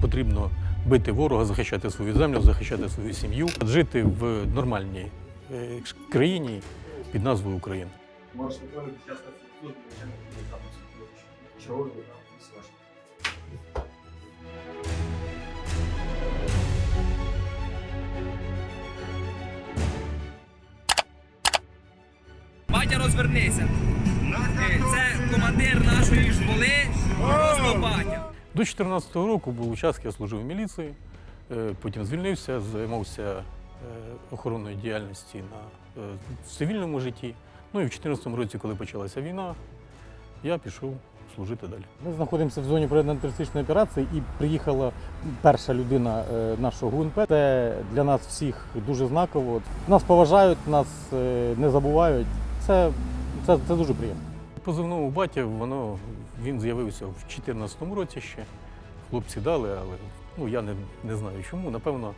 потрібно бити ворога, захищати свою землю, захищати свою сім'ю, жити в нормальній е, країні під назвою Україна. Можете говорити часто. Чого ви там слышите? Батя, розвернися. Е, Це командир нашої школи, просто батя. До 2014 року був участок, я служив в міліції, е, потім звільнився, займався е, охоронною діяльністю на е, в цивільному житті. Ну і в 2014 році, коли почалася війна, я пішов служити далі. Ми знаходимося в зоні проведення антитерористичної операції і приїхала перша людина нашого ГУНП. Це для нас всіх дуже знаково. Нас поважають, нас не забувають. Це, це, це дуже приємно. Позивному батя воно він з'явився в 2014 році ще. Хлопці дали, але ну я не, не знаю чому. Напевно,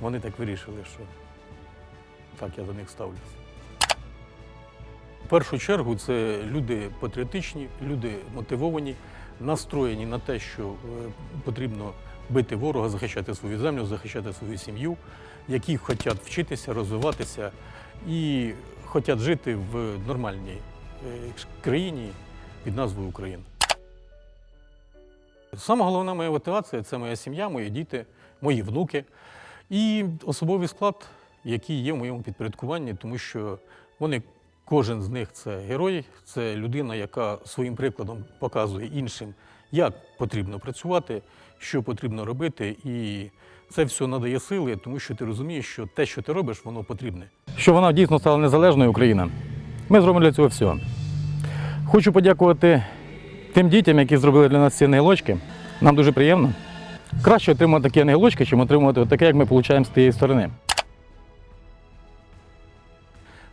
вони так вирішили, що так я до них ставлюся. В першу чергу це люди патріотичні, люди мотивовані, настроєні на те, що е, потрібно бити ворога, захищати свою землю, захищати свою сім'ю, які хочуть вчитися, розвиватися і хочуть жити в нормальній е, країні під назвою Україна. Саме головна моя мотивація це моя сім'я, мої діти, мої внуки і особовий склад, який є в моєму підпорядкуванні, тому що вони, кожен з них це герой, це людина, яка своїм прикладом показує іншим, як потрібно працювати, що потрібно робити. І це все надає сили, тому що ти розумієш, що те, що ти робиш, воно потрібне. Що вона дійсно стала незалежною Україна. Ми зробимо для цього все. Хочу подякувати тим дітям, які зробили для нас ці ангелочки. Нам дуже приємно. Краще отримати такі ангелочки, чим отримувати таке, як ми отримуємо з тієї сторони.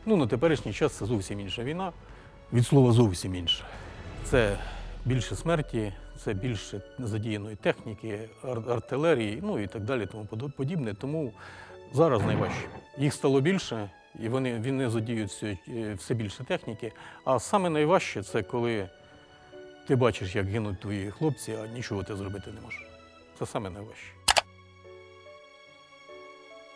Ну, на теперішній час це зовсім інша війна. Від слова зовсім інша. Це більше смерті, це більше задіяної техніки, ар- артилерії, ну і так далі, тому подібне. Тому зараз найважче. Їх стало більше, і вони, вони задіють все, е, все більше техніки. А саме найважче це коли ти бачиш, як гинуть твої хлопці, а нічого ти зробити не можеш. Це саме найважче.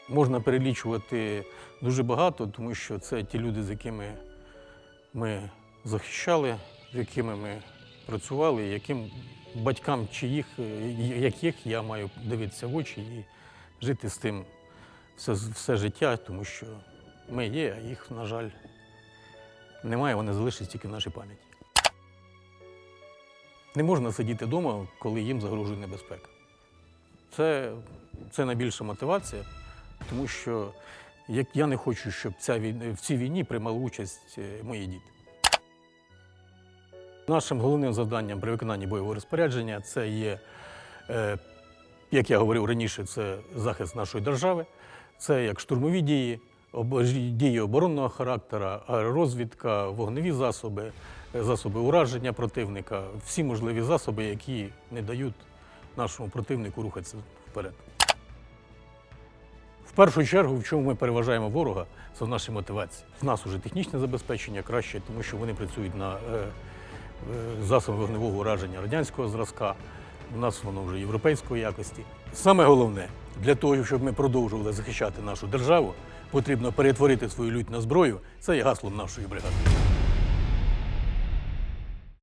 Можна перелічувати дуже багато, тому що це ті люди, з якими ми захищали, з якими ми працювали, яким батькам чиїх, яких я маю дивитися в очі і жити з тим все, все життя, тому що ми є, а їх, на жаль, немає, вони залишаться тільки в нашій пам'яті. Не можна сидіти вдома, коли їм загрожує небезпека. Це, це найбільша мотивація, тому що як я не хочу, щоб ця війна, в цій війні приймали участь е, мої діти. Нашим головним завданням при виконанні бойового розпорядження це є, е, як я говорив раніше, це захист нашої держави, це як штурмові дії, дії оборонного характеру, аеророзвідка, вогневі засоби, засоби ураження противника, всі можливі засоби, які не дають нашому противнику рухатися вперед. В першу чергу, в чому ми переважаємо ворога, це в нашій мотивації. В нас уже технічне забезпечення краще, тому що вони працюють на е, е, засоби вогневого ураження радянського зразка. У нас воно вже європейської якості. Саме головне, для того, щоб ми продовжували захищати нашу державу, потрібно перетворити свою лють на зброю. Це є гаслом нашої бригади.